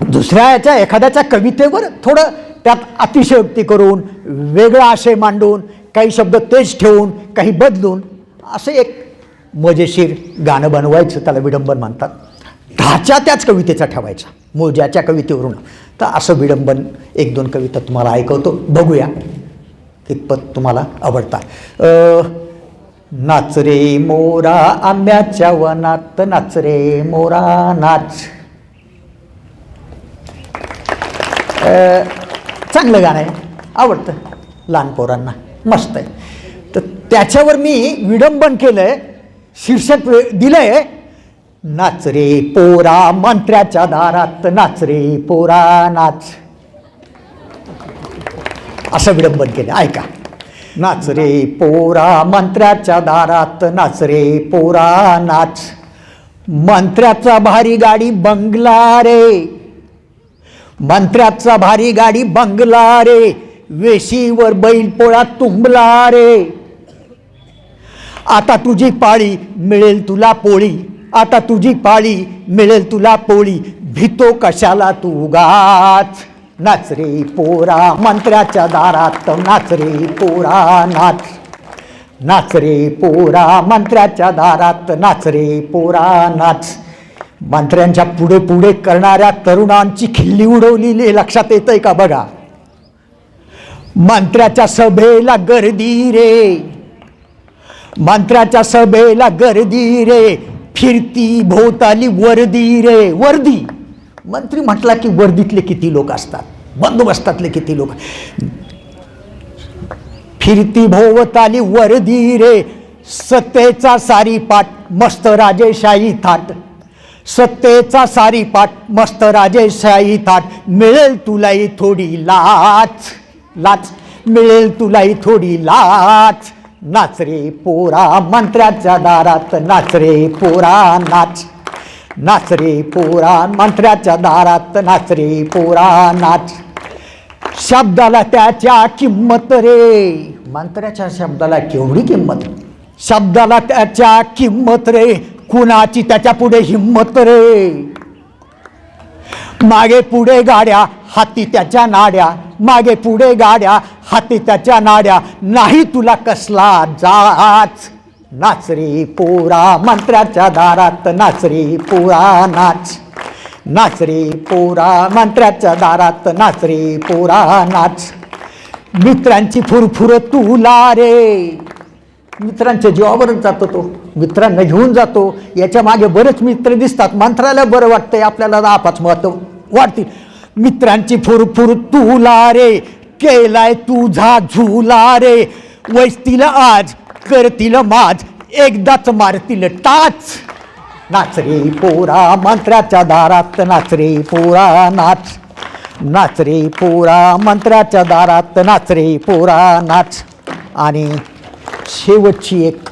दुसऱ्या याच्या एखाद्याच्या कवितेवर थोडं त्यात अतिशयोक्ती करून वेगळा आशय मांडून काही शब्द तेज ठेवून काही बदलून असं एक मजेशीर गाणं बनवायचं त्याला विडंबन म्हणतात. ढाच्या त्याच कवितेचा ठेवायचा मोज्याच्या कवितेवरून. तर असं विडंबन एक दोन कविता तुम्हाला ऐकवतो बघूया. कितपत तुम्हाला आवडतात. नाच रे मोरा आंब्याच्या वनात नाच रे मोरा नाच. चांगलं गाणं आहे. आवडतं लहान पोरांना. मस्त आहे. तर त्याच्यावर मी विडंबन केलं आहे शीर्षक दिलं आहे नाच रे पोरा मंत्र्याच्या दारात नाच रे पोरा नाच. असं विडंबन केलं ऐका. नाच रे पोरा मंत्र्याच्या दारात नाच रे पोरा नाच. मंत्र्याचा भारी गाडी बंगला रे. मंत्र्याचा भारी गाडी बंगला रे. वेशीवर बैल पोळा तुंबला रे. आता तुझी पाळी मिळेल तुला पोळी. आता तुझी पाळी मिळेल तुला पोळी. भितो कशाला तू गाच नाच रे पोरा. मंत्र्याच्या दारात नाच रे पोरा नाच. नाच रे पोरा. मंत्र्याच्या दारात नाच रे पोरा नाच. मंत्र्यांच्या पुढे पुढे करणाऱ्या तरुणांची खिल्ली उडवलेली लक्षात येतंय का बघा? मंत्र्याच्या सभेला गर्दी रे. मंत्र्याच्या सभेला गर्दी रे. फिरती भोवताली वर्दी रे. वर्दी. मंत्री म्हटला की वर्दीतले किती लोक असतात? बंदोबस्तातले किती लोक? फिरती भोवताली वर्दी रे. सत्तेचा सारी पाठ मस्त राजेशाही थाट. सत्तेचा सारी पाठ मस्त राजेशाही थाट. मिळेल तुलाही थोडी लाच लाच. मिळेल तुलाही थोडी लाच. नाच रे पोरा मंत्र्याच्या दारात नाच रे पोरा नाच. नाच रे पोरा मंत्र्याच्या दारात नाच रे पोरा नाच. शब्दाला त्याच्या किंमत रे. मंत्र्याच्या शब्दाला केवढी किंमत? शब्दाला त्याच्या किंमत रे. कुणाची त्याच्या पुढे हिंमत रे? मागे पुढे गाड्या हाती त्याच्या नाड्या. मागे पुढे गाड्या हाती त्याच्या नाड्या. नाही तुला कसला जाच नाच रे पोरा मंत्र्याच्या दारात नाच रे पोरा नाच. नाच रे पोरा मंत्र्याच्या दारात नाच रे पोरा नाच. मित्रांची फुरफुर तुला रे. मित्रांच्या जीवावरच जातो तो. मित्रांना घेऊन जातो. याच्या मागे बरेच मित्र दिसतात. मंत्राला बरं वाटतंय आपल्याला आपाच महत्त्व वाटतील मित्रांची फुरफुर तुला रे केलाय तुझा झुला रे. वैसतील आज करतील माज एकदाच मारतील टाच. नाच रे पोरा मंत्र्याच्या दारात नाच रे पोरा नाच. नाच रे पोरा मंत्र्याच्या दारात नाच रे पोरा नाच. आणि शेवटची एक